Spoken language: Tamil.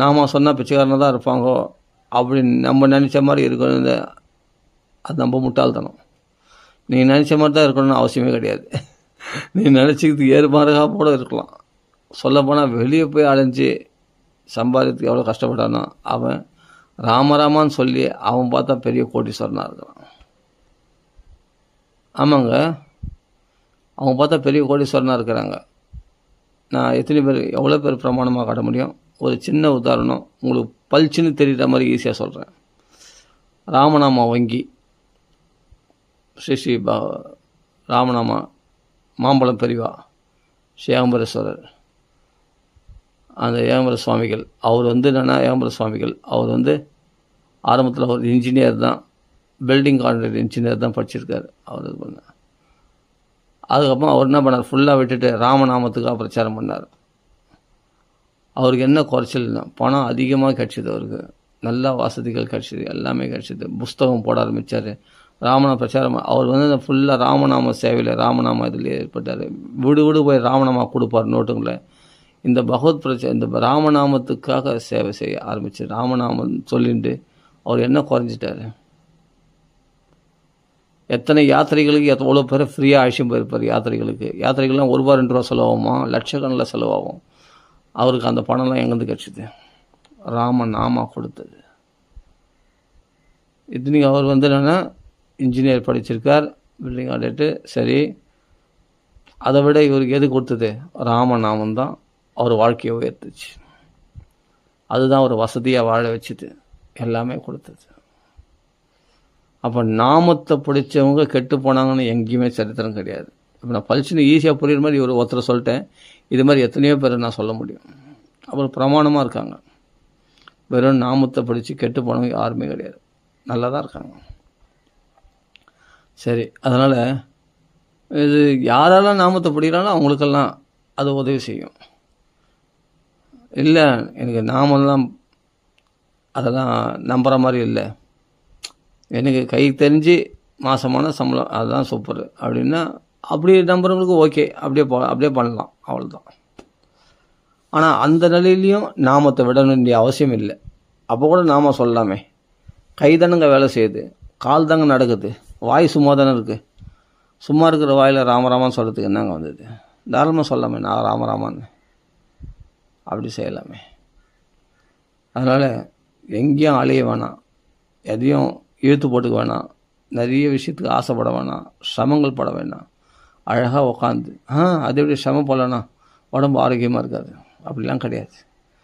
நாம் சொன்னால் பிச்சைக்காரனாக தான் இருப்பாங்கோ அப்படின்னு நம்ம நினச்ச மாதிரி இருக்கணும் அது நம்ம முட்டாள்தனம். நீ நினச்ச மாதிரி தான் இருக்கணும்னு அவசியமே கிடையாது. நீ நினச்சிக்கிட்டு ஏறு மாறுகாக கூட இருக்கலாம். சொல்லப்போனால் வெளியே போய் அலைஞ்சு சம்பாதித்து எவ்வளோ கஷ்டப்பட்டானோ அவன் ராமராமான்னு சொல்லி அவன் பார்த்தா பெரிய கோட்டீஸ்வரனாக இருக்கிறான். ஆமாங்க. அவங்க பார்த்தா பெரிய கோடீஸ்வரனாக இருக்கிறாங்க. நான் எத்தனை பேர் எவ்வளோ பேர் பிரமாணமாக காட்ட முடியும்? ஒரு சின்ன உதாரணம் உங்களுக்கு பளிச்சுன்னு தெரிகிற மாதிரி ஈஸியாக சொல்கிறேன் ராமநாமா வங்கி ஸ்ரீ ஸ்ரீ பா ராமநாமா மாம்பழம் பெரிவா ஸ்ரீ ஏகம்பரேஸ்வரர் அந்த ஏகம்பர சுவாமிகள் அவர் வந்து என்னென்னா ஏகம்பர சுவாமிகள் அவர் வந்து ஆரம்பத்தில் ஒரு இன்ஜினியர் தான் பில்டிங் கான்ட்ராக்ட் இன்ஜினியர் தான் படிச்சிருக்காரு அவர் இது பண்ண. அதுக்கப்புறம் அவர் என்ன பண்ணார்? ஃபுல்லாக விட்டுட்டு ராமநாமத்துக்காக பிரச்சாரம் பண்ணார். அவருக்கு என்ன குறைச்சல்னா பணம் அதிகமாக கிடச்சிது அவருக்கு. நல்லா வசதிகள் கிடச்சிது. எல்லாமே கிடச்சிது. புஸ்தகம் போட ஆரம்பித்தார் ராமநாம பிரச்சாரம் அவர் வந்து ஃபுல்லாக ராமநாம சேவையில் ராமநாம இதில் ஏற்பட்டார். வீடு வீடு போய் ராமநாமா கொடுப்பார் நோட்டுங்களை இந்த பகவத் பிரச்ச இந்த ராமநாமத்துக்காக சேவை செய்ய ஆரம்பிச்சு ராமநாமம் சொல்லிட்டு அவர் என்ன குறைஞ்சிட்டாரு? எத்தனை யாத்திரைகளுக்கு எவ்வளோ பேர் ஃப்ரீயாக அழைச்சிட்டு போயிருப்பார் யாத்திரைகளுக்கு? யாத்திரைகள்லாம் ஒரு ரூபா ரெண்டு ரூபா செலவாகுமா? லட்சக்கணக்கில் செலவாகும். அவருக்கு அந்த பணம்லாம் எங்கேருந்து கிடச்சிது? ராம நாமா கொடுத்தது. இத்தனைக்கு அவர் வந்து என்னென்னா இன்ஜினியர் படிச்சிருக்கார். பில்டிங் ஆடிட்டு சரி. அதை விட இவருக்கு எது கொடுத்தது? ராமநாமம் தான் அவர் வாழ்க்கையை உயர்த்துச்சு. அதுதான் ஒரு வசதியாக வாழ வச்சுது எல்லாமே கொடுத்தது. அப்போ நாமத்தை பிடிச்சவங்க கெட்டு போனாங்கன்னு எங்கேயுமே சரித்திரம் கிடையாது. இப்போ நான் பளிச்சுன்னு ஈஸியாக புரியுற மாதிரி ஒரு ஒருத்தரை சொல்லிட்டேன். இது மாதிரி எத்தனையோ பேர் நான் சொல்ல முடியும். அப்புறம் பிரமாணமாக இருக்காங்க. வெறும் நாமத்தை படித்து கெட்டு போனவங்க யாருமே கிடையாது. நல்லா தான் இருக்காங்க. சரி அதனால் இது யாரெல்லாம் நாமத்தை பிடிக்கிறாங்களோ அவங்களுக்கெல்லாம் அது உதவி செய்யும். இல்லை எனக்கு நாமெல்லாம் அதெல்லாம் நம்புகிற மாதிரி இல்லை. எனக்கு கை தெரிஞ்சு மாதமான சம்பளம் அதுதான் சூப்பர் அப்படின்னா அப்படி நம்புறவங்களுக்கு ஓகே அப்படியே போ அப்படியே பண்ணலாம். அவ்வளோதான் ஆனால் அந்த நிலையிலையும் நாமத்தை விட வேண்டிய அவசியம் இல்லை. அப்போ கூட நாம சொல்லலாமே. கை தானுங்க வேலை செய்யுது. கால் தாங்க நடக்குது. வாய் சும்மா தானே இருக்குது சும்மா இருக்கிற வாயில் ராமராமான்னு சொல்கிறதுக்கு என்னங்க வந்தது? தாராளமாக சொல்லாமே நான் ராமராமான்னு அப்படி செய்யலாமே. அதனால் எங்கேயும் அலைய வேணாம். எதையும் இழுத்து போட்டுக்க வேணாம். நிறைய விஷயத்துக்கு ஆசைப்பட வேணாம். சிரமங்கள் பட வேணாம். அழகாக உக்காந்து ஆ அதை எப்படி சிரமம் போடலண்ணா? உடம்பு ஆரோக்கியமாக இருக்காது. அப்படிலாம் கிடையாது.